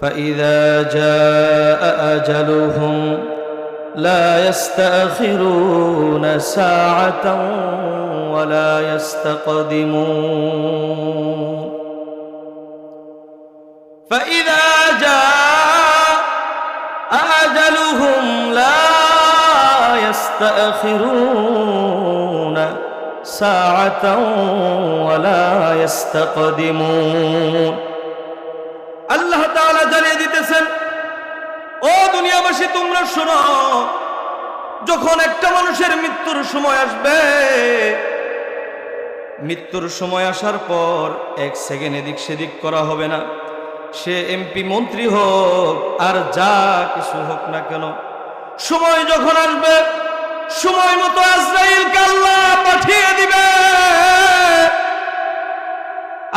فإذا جاء أجلهم لا يستأخرون ساعة ولا يستقدمون. فإذا جاء أجلهم لا يستأخرون ساعة ولا يستقدمون. আল্লাহ জানিয়ে দিতেছেন, ও দুনিয়াবাসী, তোমরা শোনো, যখন একটা মানুষের মৃত্যুর সময় আসবে, মৃত্যুর সময় আসার পর এক সেকেন্ড এদিক সেদিক করা হবে না। সে এমপি মন্ত্রী হোক, আর যা কিছু হোক না কেন, সময় যখন আসবে, সময় মতো আজরাইল আল্লাহ পাঠিয়ে দিবে।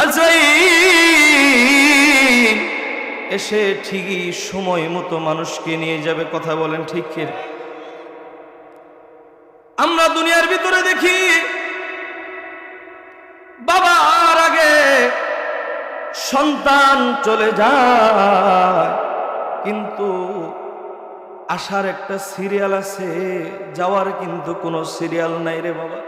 আজরাইল এসে ঠিকই সময় মতো মানুষকে নিয়ে যাবে, কথা বলেন ঠিক আমরা দুনিয়ার ভিতরে দেখি, বাবার আগে সন্তান চলে যায়, কিন্তু আসার একটা সিরিয়াল আছে, যাওয়ার কিন্তু কোনো সিরিয়াল নাই রে বাবা।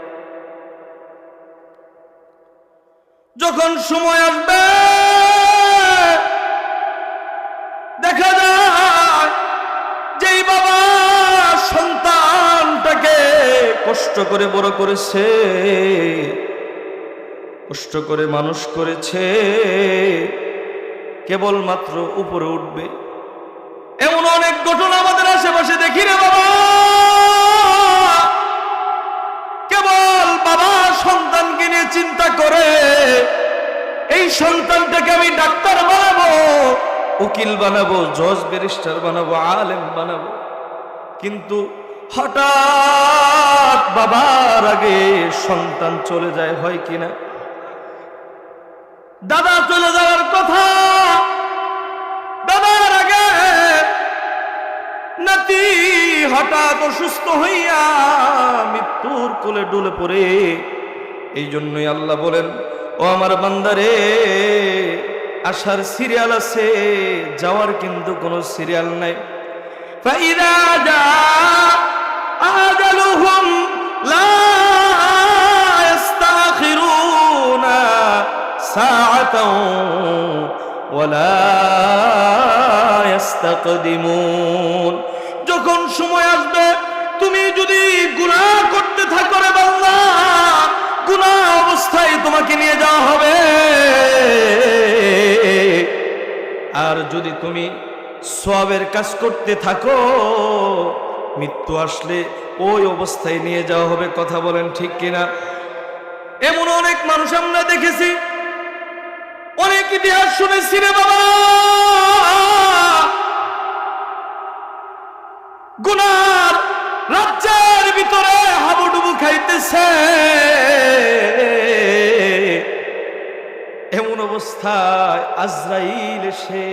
যখন সময় আসবে কষ্ট করে বড় করেছে, কষ্ট করে মানুষ করেছে, কেবলমাত্র উপরে উঠবে। এমন অনেক ঘটনা আমাদের আশেপাশে দেখি রে বাবা। কেবল বাবা সন্তানকে নিয়ে চিন্তা করে, এই সন্তানটাকে আমি ডাক্তার বানাবো, উকিল বানাবো, জজ ব্যারিস্টার বানাবো, আলেম বানাবো। কিন্তু হঠাৎ বাপ বাবার আগে সন্তান চলে যায়, হয় কিনা দাদা চলে যাওয়ার কথা দাদার আগে নাতি হঠাৎ অসুস্থ হইয়া মৃত্যুর কোলে ডুলে পড়ে। এই জন্যই আল্লাহ বলেন, ও আমার বান্দারে আসার সিরিয়াল আছে, যাওয়ার কিন্তু কোনো সিরিয়াল নাই। ফাইদা যা ساعة ولا يستقدمون যখন সময় আসবে তুমি যদি গুনাহ করতে থাকো রে বান্দা গুনাহ অবস্থায় তোমাকে নিয়ে যাওয়া হবে আর যদি তুমি সবের কাজ করতে থাকো মৃত্যু আসলে ওই অবস্থায় নিয়ে যাওয়া হবে কথা বলেন ঠিক কিনা এমন অনেক মানুষ আমরা দেখেছি অনেক ইতিহাস শুনেছি রে বাবা। গুনার রাজ্যের ভিতরে হাবুডুবু খাইতেছে। এমন অবস্থায় আজরাইল এসে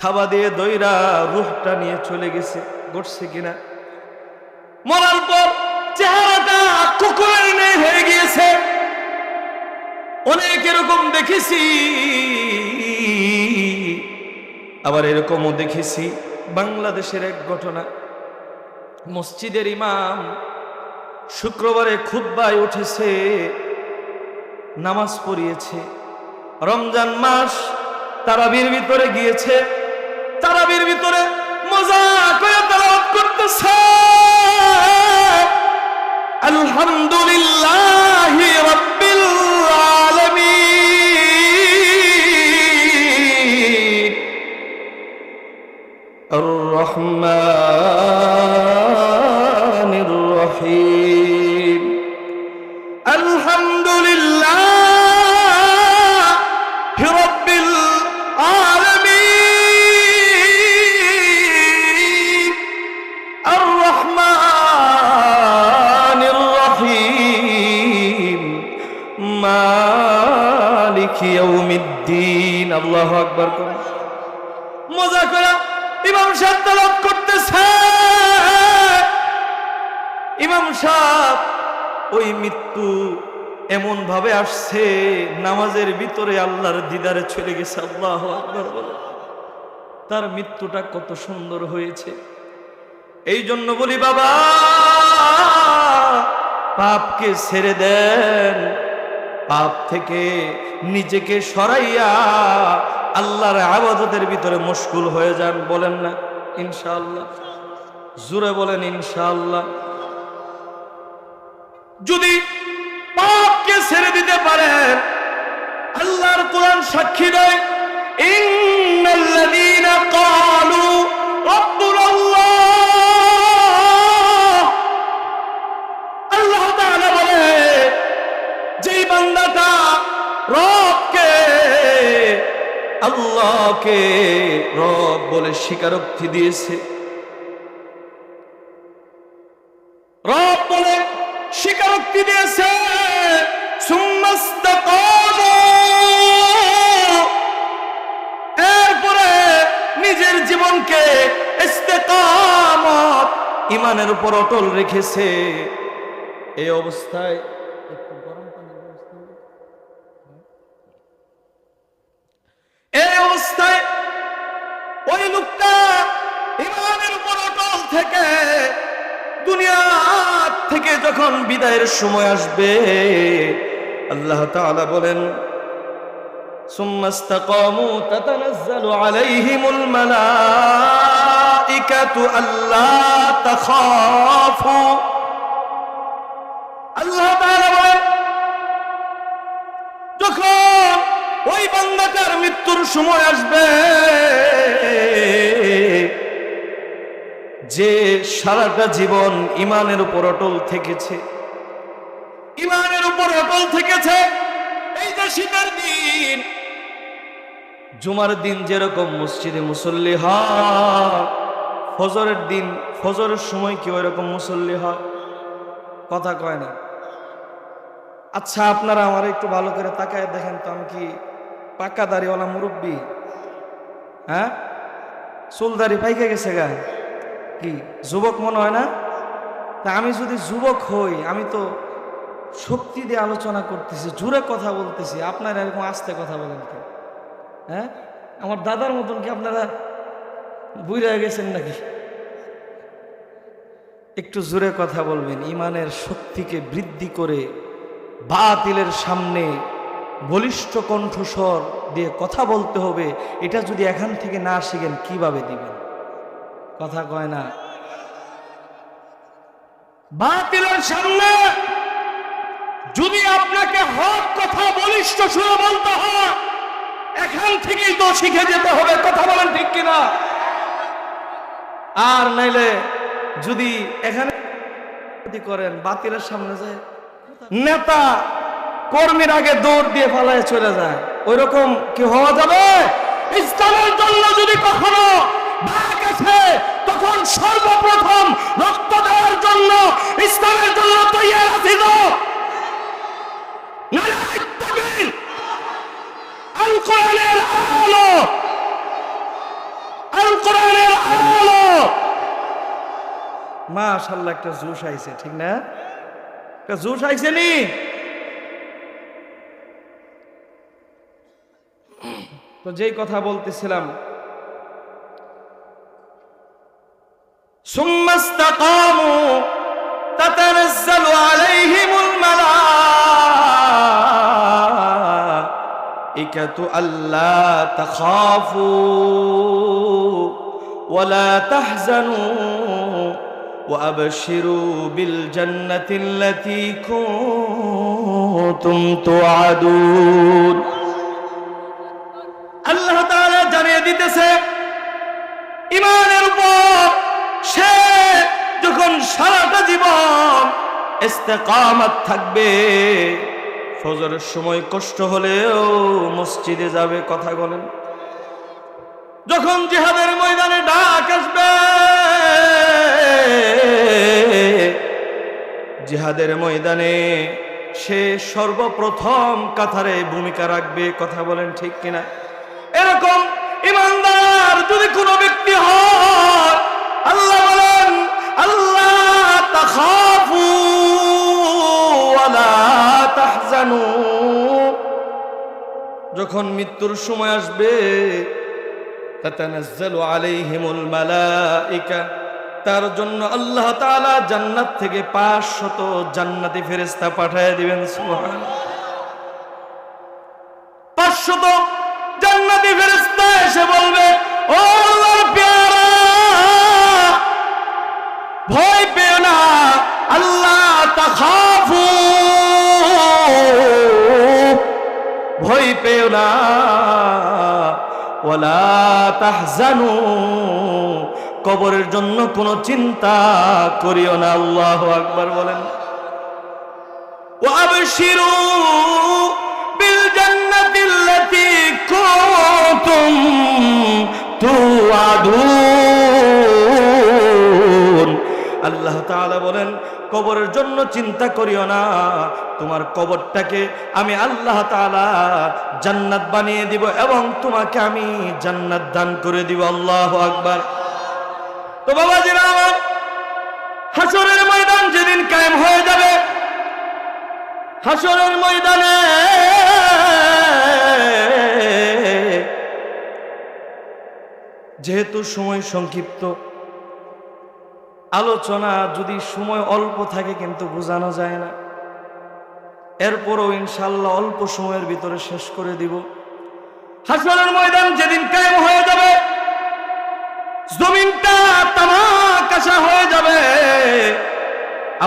থাবা দিয়ে দইরা রুহটা নিয়ে চলে গেছে ঘটছে কিনা? মরার পর চেহারাটা অনেক এরকম দেখেছি। আবার এরকমও দেখেছি বাংলাদেশের এক ঘটনা। মসজিদের ইমাম শুক্রবারে খুদ্বায় উঠেছে, নামাজ পড়িয়েছে। রমজান মাস তারাবির ভিতরে গিয়েছে, তারাবির ভিতরে মজা করতেছে। আলহামদুলিল্লাহ। এমন ভাবে আসছে, নামাজের ভিতরে আল্লাহর দিদারে চলে গেছে, আল্লাহ আকবার বলে। তার মৃত্যুটা কত সুন্দর হয়েছে। এই জন্য বলি, বাবা, পাপকে ছেড়ে দেন। পাপ থেকে নিজেকে সরাইয়া আল্লাহর আবাদতের ভিতরে মুশকুল হয়ে যান, বলেন না, ইনশাআল্লাহ। জুড়ে বলেন, ইনশাআল্লাহ। যদি পাপকে ছেড়ে দিতে পারেন আল্লাহর কোরআন সাক্ষী দেয়, ইন্নাল্লাযীনা ক্বালু আল্লাহ তাআলা বলে, যেই বান্দাটা রবকে, আল্লাহকে রব বলে স্বীকারোক্তি দিয়েছে। রব বলে স্বীকারোক্তি দিয়েছে। জীবনকে ইস্তেকামত ইমানের উপর অটল রেখেছে। এই অবস্থায় একটু গরম পানির ব্যবস্থা এই অবস্থায় ওই লোকটা ইমানের উপর অটল থেকে দুনিয়া থেকে যখন বিদায়ের সময় আসবে, আল্লাহ তাআলা বলেন ثم استقاموا تتنزل عليهم الملائكة ألا تخافوا আল্লাহ তাআলা বলেন যখন ওই বান্দাটার মৃত্যুর সময় আসবে যে সারাটা জীবন ইমানের উপর অটল থেকেছে ইমানের উপর অটল থেকেছে এই যে শীতের দিন জুমার দিন যেরকম মসজিদে মুসল্লি হয়, ফজরের দিন, ফজরের সময় কি ওইরকম মুসল্লি হয়? কথা কয় না। আচ্ছা আপনারা আমার একটু ভালো করে তাকায় দেখেন তো, আমি কি পাকা দাড়িওয়ালা মুরব্বী? হ্যাঁ? চুলদারি পাইকে গেছে গা। কি, যুবক মনে হয় না? তা আমি যদি যুবক হই, আমি তো শক্তি দিয়ে আলোচনা করতেছি, জোরে কথা বলতেছি, আপনারা এরকম আস্তে কথা বলেন কি হ্যাঁ? আমার দাদার মতন কি আপনারা বুঝে গেছেন নাকি? একটু জোরে কথা বলবেন। ইমানের শক্তিকে বৃদ্ধি করে বাতিলের সামনে বলিষ্ঠ কণ্ঠস্বর দিয়ে কথা বলতে হবে। এটা যদি এখান থেকে না শিখেন, কীভাবে দিবেন? কথা কয় না। বাতিলের সামনে যদি আপনাকে হক কথা বলিষ্ঠ সুরে বলতে হয় এখান থেকেই তো শিখে যেতে হবে, কথা বলেন ঠিক কিনা আর নাইলে যদি এখানে করেন, বাতিলের সামনে যায় নেতা কর্মীর আগে দৌড় দিয়ে পালায় চলে যায় ওই রকম কি হওয়া যাবে ইসলামের জন্য যদি কখনো তখন সর্বপ্রথম রক্ত দেওয়ার জন্য ইসলামের জন্য তৈরি আছি! আল কোরআনের আলো আল কোরআনের আলো মাশাল্লাহ একটা জোশ আইছে ঠিক না একটা জোশ আইছে নি তো যেই কথা বলতেছিলাম ثم استقاموا تتنزل عليهم الملائكة ألا تخافوا ولا تحزنوا وأبشروا بالجنة التي كنتم توعدون আল্লাহ তাআলা জানিয়ে দিতেছে ইমানের উপর সে যখন সারাটা জীবন ইস্তেকামাত থাকবে ফজরের সময় কষ্ট হলেও মসজিদে যাবে কথা বলেন। যখন জিহাদের ময়দানে ডাক আসবে, জিহাদের ময়দানে সে সর্বপ্রথম কাতারে ভূমিকা রাখবে, কথা বলেন ঠিক কিনা? ওয়ালা যখন মৃত্যুর সময় আসবে তার জন্য আল্লাহ জান্নাত থেকে 500 জান্নাতি ফেরেশতা পাঠিয়ে দিবেন সুবহান 500 জান্নাতি ফেরেশতা এসে বলবে, ও ভয় পেও না, আল্লাহ তাখাফু ভয় পেও না। ওলা তাহজানু। কবরের জন্য কোনো চিন্তা করিও না, আল্লাহ আকবার বলেন। ওয়াবশিরু বিল জান্নাতিল্লাতি কুনতুম তুআদুন। আল্লাহ বলেন, কবরের জন্য চিন্তা করিও না। তোমার কবরটাকে আমি আল্লাহ তাআলা জান্নাত বানিয়ে দিব এবং তোমাকে আমি জান্নাত দান করে দিব। আল্লাহ আকবার। তো আমার হাসরের ময়দান যেদিন কায়েম হয়ে যাবে হাসরের ময়দানে যেহেতু সময় সংক্ষিপ্ত আলোচনা যদি সময় অল্প থাকে কিন্তু বোঝানো যায় না। এরপরও ইনশাল্লাহ অল্প সময়ের ভিতরে শেষ করে দিব। হাসরের ময়দান যেদিন কায়েম হয়ে যাবে, জমিনটা তামাকাশা হয়ে যাবে।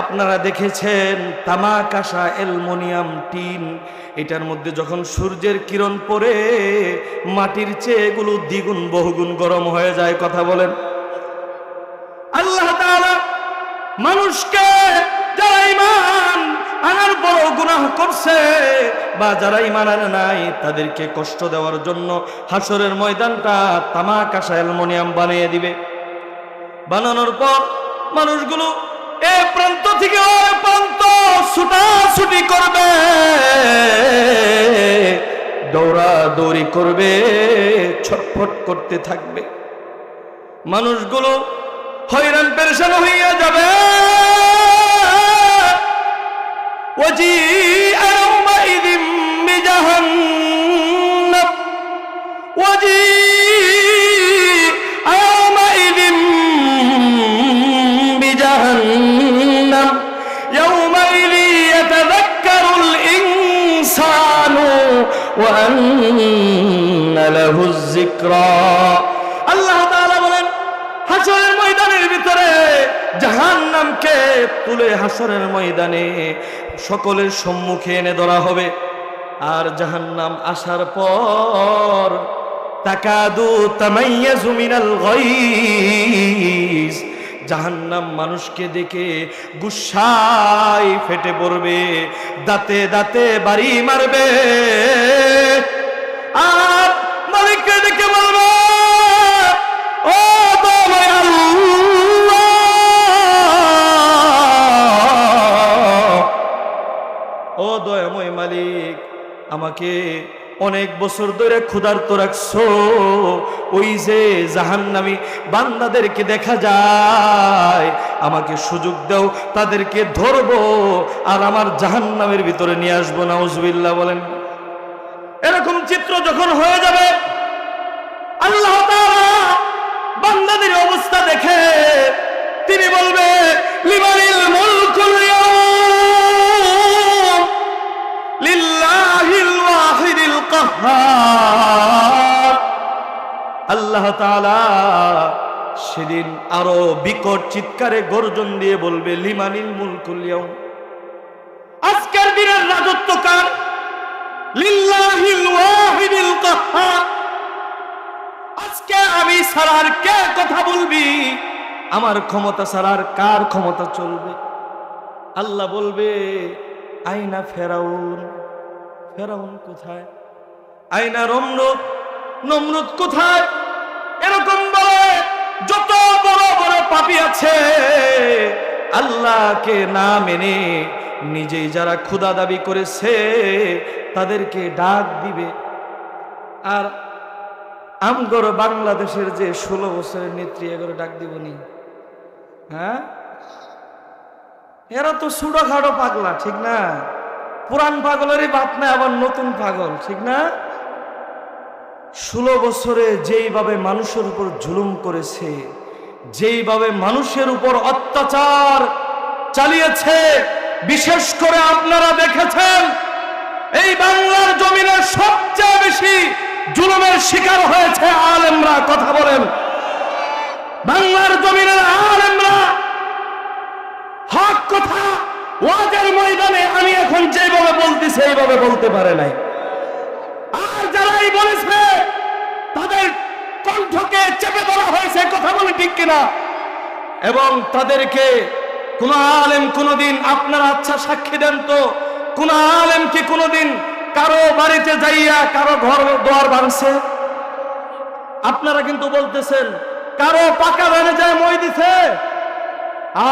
আপনারা দেখেছেন তামাকাশা অ্যালমোনিয়াম টিন, এটার মধ্যে যখন সূর্যের কিরণ পড়ে, মাটির চেয়ে এগুলো দ্বিগুণ, বহুগুণ গরম হয়ে যায়, কথা বলেন আল্লাহ তাআলা মানুষকে যারা ইমান আনার বড় গুনাহ করছে বা যারা ইমান আনে নাই, তাদেরকে কষ্ট দেওয়ার জন্য হাসরের ময়দানটা তামাকাশা অ্যালমোনিয়াম বানিয়ে দিবে। বানানোর পর মানুষগুলো এ প্রান্ত থেকে ওই প্রান্ত ছুটাছুটি করবে, দৌড়াদৌড়ি করবে, ছটফট করতে থাকবে। মানুষগুলো হয়রান পেরেশান হইয়া যাবে وجيء يومئذ بجهنم وجيء يومئذ بجهنم يومئذ يتذكر الإنسان وأن له الذكرى জাহান্নামকে তুলে হাসরের ময়দানে সকলের সম্মুখে এনে ধরা হবে। আর জাহান্নাম আসার পর তাকাদু তামাইয়াজু মিনাল জাহান্নাম মানুষকে দেখে গুসাই ফেটে পড়বে, দাঁতে দাঁতে বাড়ি মারবে। আমাকে অনেক বছর ধরে ক্ষুধার্ত রাখছো। ওই যে জাহান্নামী বান্দাদেরকে দেখা যায়, আমাকে সুযোগ দাও, তাদেরকে ধরবো আর আমার জাহান্নামের ভিতরে নিয়ে আসব। না বলেন। এরকম চিত্র যখন হয়ে সেদিন আরও বিকট চিৎকারে গর্জন দিয়ে বলবে, লিমানিল মুলকুল ইয়াউম। আজকের দিনের রাজত্ব কার? আজকে আমি সারার কে কথা বলবি? আমার ক্ষমতা সারার কার ক্ষমতা চলবে? আল্লাহ বলবে, আইনা ফেরাউন। ফেরাউন কোথায়? আইনা রমরুদ নমরুদ কোথায়? পাপি আছে। আল্লাহকে না মেনে নিজেই যারা ক্ষুদা দাবি করেছে, তাদেরকে ডাক দিবে। আর আমগর বাংলাদেশের যে ষোলো বছরের নেত্রী, এগুলো ডাক দিবনি হ্যাঁ? এরা তো খাটো পাগলা, ঠিক না? পুরান পাগলেরই বাপ না, আবার নতুন পাগল, ঠিক না? ষোলো বছরে যেইভাবে মানুষের উপর জুলুম করেছে যেইভাবে মানুষের উপর অত্যাচার চালিয়েছে, বিশেষ করে আপনারা দেখেছেন, এই বাংলার জমিনের সবচেয়ে বেশি জুলুমের শিকার হয়েছে আলেমরা, কথা বলেন। বাংলার জমিনের আলেমরা, হক কথা ওয়াজের ময়দানে আমি এখন যেভাবে বলতেছি, এইভাবে বলতে পারে নাই। আর যারাই বলেছে, তাদের কণ্ঠকে চেপে ধরা হয়েছে, কথা বলে ঠিক কিনা? এবং তাদেরকে, কোন আলেম কোনদিন আপনারা আচ্ছা সাক্ষী দেন তো, কোন আলেম কি কোনদিন কারও বাড়িতে যাইয়া কারও ঘর দোয়ার ভাঙছে? আপনারা কিন্তু বলতেছেন, কারও পাকা ভেনে যায় মই দিছে?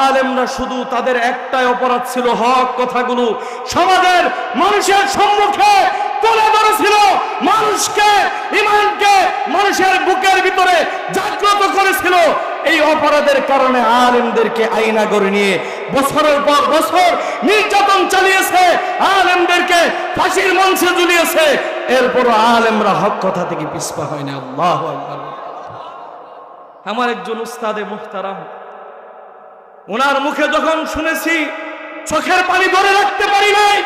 আলেমরা শুধু তাদের একটাই অপরাধ ছিল হক কথাগুলো। সমাজের মানুষের সম্মুখে তুলে ধরেছিল। মানুষকে, ইমানকে মানুষের বুকের ভিতরে জাগ্রত করেছিল। এই অপরাধের কারণে আলেমদেরকে আইনা করে নিয়ে বছরের পর বছর নির্যাতন চালিয়েছে। আলেমদেরকে ফাঁসির মঞ্চে ঝুলিয়েছে। এরপরও আলেমরা হক কথা থেকে পিছপা হয় না। আল্লাহ আমার একজন উস্তাদে মুখতারাম ওনার মুখে যখন শুনেছি, চোখের পানি ধরে রাখতে পারি নাই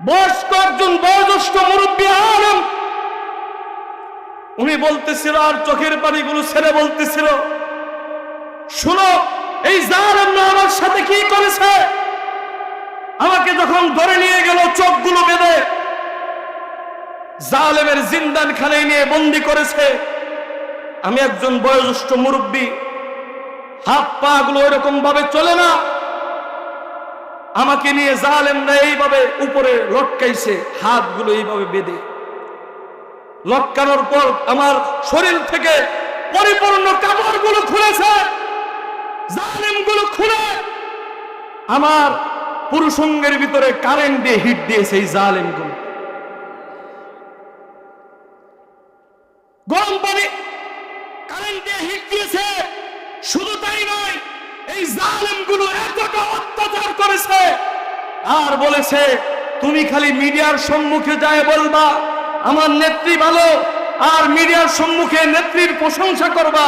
বয়স্ক একজন বয়োজ্যেষ্ঠ মুরব্বী আলম, উনি বলতেছিল, আর চোখের পানিগুলো ছেড়ে বলতেছিল, শুনো, এই আমার সাথে কি করেছে? আমাকে যখন ধরে নিয়ে গেল চোখগুলো বেঁধে, জালেমের জিন্দান খানে নিয়ে বন্দি করেছে। আমি একজন বয়োজ্যেষ্ঠ মুরব্বী হাত পা গুলো এরকম ভাবে চলে না। আমাকে নিয়ে জালেমরা এইভাবে উপরে লটকাইছে, হাতগুলো এইভাবে বেঁধে। লটকানোর পর আমার শরীর থেকে পরিপূর্ণ কাপড়গুলো খুলেছে, জালেমগুলো খুলে। আমার পুরুষঙ্গের ভিতরে কারেন্ট দিয়ে হিট দিয়েছে এই জালেমগুলো। গরম পানি কারেন্ট দিয়ে হিট দিয়েছে, শুধু তাই নয় এই জালেমগুলো এতটা অত্যাচার করেছে, আর বলেছে, তুমি খালি মিডিয়ার সম্মুখে যায় বলবা, আমার নেত্রী ভালো, আর মিডিয়ার সম্মুখে নেত্রীর প্রশংসা করবা,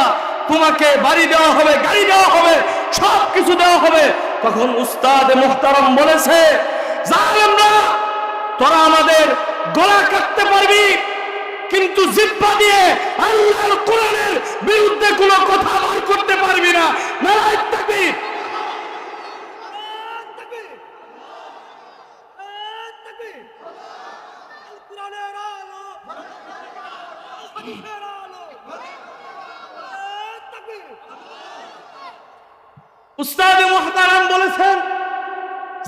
তোমাকে বাড়ি দেওয়া হবে, গাড়ি দেওয়া হবে সব কিছু দেওয়া হবে। তখন উস্তাদ মুখতারম বলেছে, জালেমরা, তোরা আমাদের গলা কাটতে পারবি কিন্তু জিব্বা দিয়ে আল্লাহর কোরআনের বিরুদ্ধে কোনো কথা বার করতে পারবি না। তাকবীর। উস্তাদ মুহতারাম বলেছেন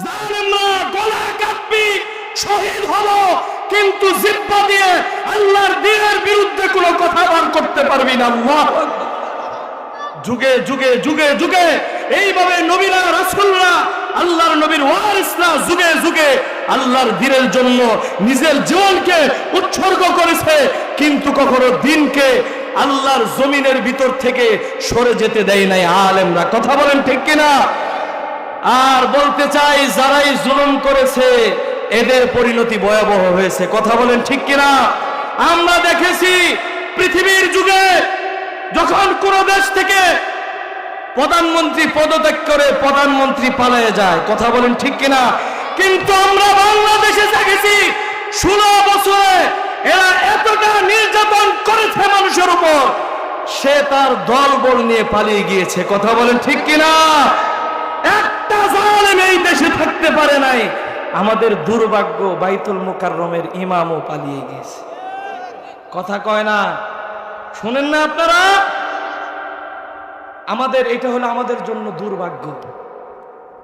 জালেমরা গলা কাটবি শহীদ হলো কিন্তু জিব্বা দিয়ে আল্লাহর দিনের বিরুদ্ধে কোনো কথা বার করতে পারবি না, আল্লাহ। যুগে যুগে যুগে যুগে এইভাবে নবীরা, রাসূলরা, আল্লাহর নবীর ওয়ারিসরা যুগে যুগে আল্লাহর দিনের জন্য নিজের জীবনকে উৎসর্গ করেছে, কিন্তু কখনো দিনকে আল্লাহর জমিনের ভিতর থেকে সরে যেতে দেয় নাই আলেমরা। কথা বলেন ঠিক কিনা? আর বলতে চাই, যারাই জুলুম করেছে এদের পরিণতি ভয়াবহ হয়েছে। কথা বলেন ঠিক কিনা? আমরা দেখেছি পৃথিবীর যুগে যখন কোন দেশ থেকে প্রধানমন্ত্রী পদত্যাগ করে প্রধানমন্ত্রী পালিয়ে যায়, কথা বলেন ঠিক কিনা? কিন্তু আমরা বাংলাদেশে দেখেছি ষোলো বছরে এরা এতটা নির্যাতন করেছে মানুষের উপর, সে তার দল বল নিয়ে পালিয়ে গিয়েছে, কথা বলেন ঠিক কিনা? একটা জালেম এই দেশে থাকতে পারে নাই। আমাদের দুর্ভাগ্য বাইতুল মুকাররমের ইমামও পালিয়ে গিয়েছে। কথা কয় না? শুনেন না আপনারা? আমাদের, এটা হলো আমাদের জন্য দুর্ভাগ্য।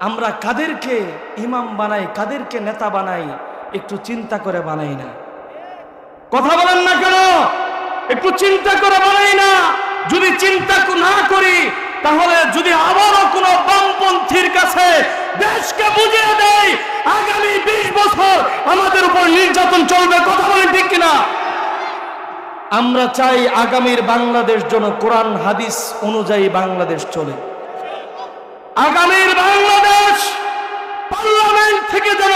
আমরা কাদেরকে ইমাম বানাই, কাদেরকে নেতা বানাই, একটু চিন্তা করে বানাই না। কথা বলেন না কেন? একটু চিন্তা করে বানাই না। যদি চিন্তা না করি তাহলে যদি আবারও কোনো বামপন্থীর কাছে দেশকে বুঝিয়ে দেয়, আগামী বিশ বছর আমাদের উপর নির্যাতন চলবে, কথা বলেন ঠিক কিনা? আমরা চাই আগামীর বাংলাদেশ যেন কোরআন, হাদিস অনুযায়ী বাংলাদেশ চলে। আগামীর বাংলাদেশ পার্লামেন্ট থেকে যেন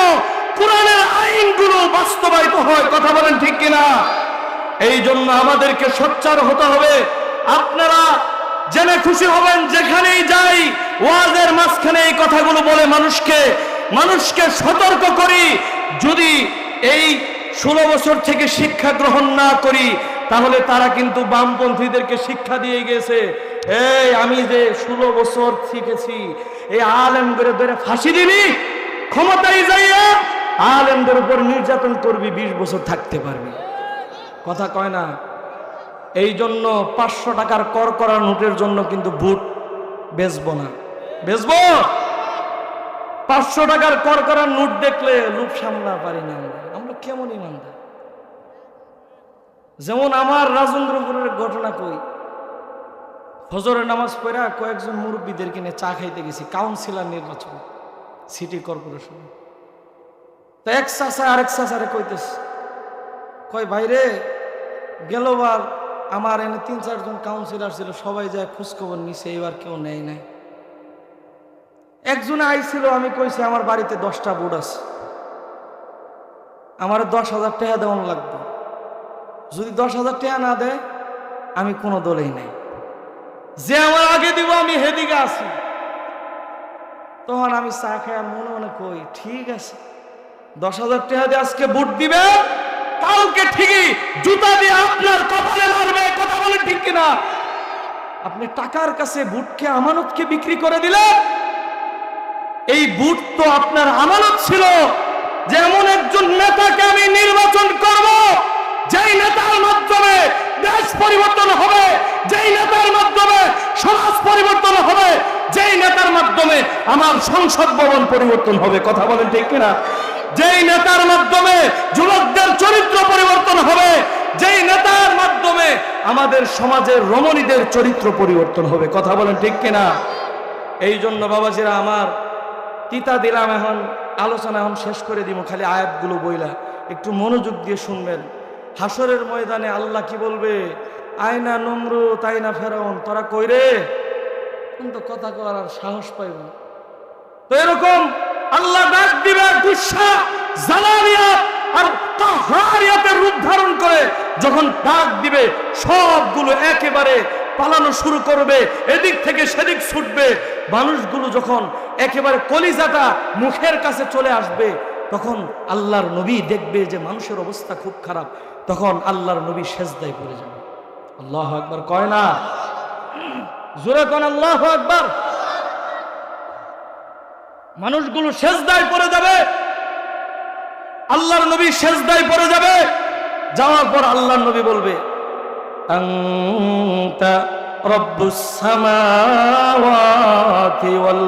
কোরআনের আইনগুলো বাস্তবায়িত হয়, কথা বলেন ঠিক কিনা? এই জন্য আমাদেরকে সোচ্চার হতে হবে। আপনারা জেনে খুশি হবেন, যেখানেই যাই, ওয়াজের মাঝখানে এই কথাগুলো বলে মানুষকে মানুষকে সতর্ক করি। যদি এই ষোলো বছর থেকে শিক্ষা গ্রহণ না করি, তাহলে তারা কিন্তু বামপন্থীদেরকে শিক্ষা দিয়ে গেছে। এই, আমি যে ষোলো বছর শিখেছি, এই আলেম করে ধরে ফাঁসি দিবি, ক্ষমতায় যাইয়া আলেমদের উপর নির্যাতন করবি, বিশ বছর থাকতে পারবি। কথা কয় না? এই জন্য পাঁচশো টাকার কর করা নোটের জন্য কিন্তু বুট বেচবো না। বেচবো? পাঁচশো টাকার কর করা নোট দেখলে লুপ সামলা পারি না আমরা। আমরা কেমন ইমানদার? যেমন আমার রাজেন্দ্রপুরের ঘটনা কই, ফজরের নামাজ পড়া কয়েকজন মুরব্বীদেরকে কিনে চা খাইতে গেছি, কাউন্সিলর নির্বাচন, সিটি কর্পোরেশন। তো এক চাষা আরেক চাষারে কইতেছে, কয় ভাইরে, গেলবার আমার এনে তিন, চারজন কাউন্সিলর ছিল, সবাই যায় খোঁজখবর নিছে, এবার কেউ নেয় নাই। একজনে আইছিল, আমি কইছি, আমার বাড়িতে দশটা বুট আছে। আমার দশ হাজার টাকা দেওয়ান লাগবে। যদি দশ হাজার টাকা না দেয়, আমি কোনো দলেই নাই। যে আমার আগে দিব, আমি হেদিকে আছি। তখন আমি চা খাই মনে মনে কই, ঠিক আছে। দশ হাজার টাকা দিয়ে আজকে বুট দিবে? কালকে ঠিকই জুতা দিয়ে আপনার কপালে মারবে কথা বলে ঠিক কিনা? আপনি টাকার কাছে বুটকে আমানতকে বিক্রি করে দিলেন। এই বুট তো আপনার আমানত ছিল যেমন একজন নেতাকে আমি নির্বাচন করব, যেই নেতার মাধ্যমে দেশ পরিবর্তন হবে, যেই নেতার মাধ্যমে সমাজ পরিবর্তন হবে, যেই নেতার মাধ্যমে আমার সংসদ ভবন পরিবর্তন হবে, কথা বলেন ঠিক কিনা? যেই নেতার মাধ্যমে যুবকদের চরিত্র পরিবর্তন হবে, যেই নেতার মাধ্যমে আমাদের সমাজের রমণীদের চরিত্র পরিবর্তন হবে। কথা বলেন ঠিক কিনা? এই জন্য বাবাজিরা, আমার তিতা দিলাম এখন, আলোচনা এখন শেষ করে দিব, খালি আয়াতগুলো বইলা। একটু মনোযোগ দিয়ে শুনবেন। হাসরের ময়দানে আল্লাহ কি বলবে? আয়না নম্র তাই না ফেরাউন, তোরা কই রে কিন্তু কথা করার সাহস পাইব। তো এরকম আল্লাহ ডাক দিবে গুসা জালালিয়া আর রূপ ধারণ করে যখন ডাক দিবে, সবগুলো একেবারে পালানো শুরু করবে, এদিক থেকে সেদিক ছুটবে। মানুষগুলো যখন একেবারে কলিজাটা মুখের কাছে চলে আসবে, তখন আল্লাহর নবী দেখবে যে মানুষের অবস্থা খুব খারাপ, তখন আল্লাহর নবী সেজদায় পড়ে যাবে। আল্লাহ একবার কয় না? জোরে কন, আল্লাহ একবার মানুষগুলো সেজদায় পড়ে যাবে। আল্লাহর নবী সেজদায় পড়ে যাবে। যাওয়ার পর আল্লাহর নবী বলবে রব্বুস সামাওয়াতি ওয়াল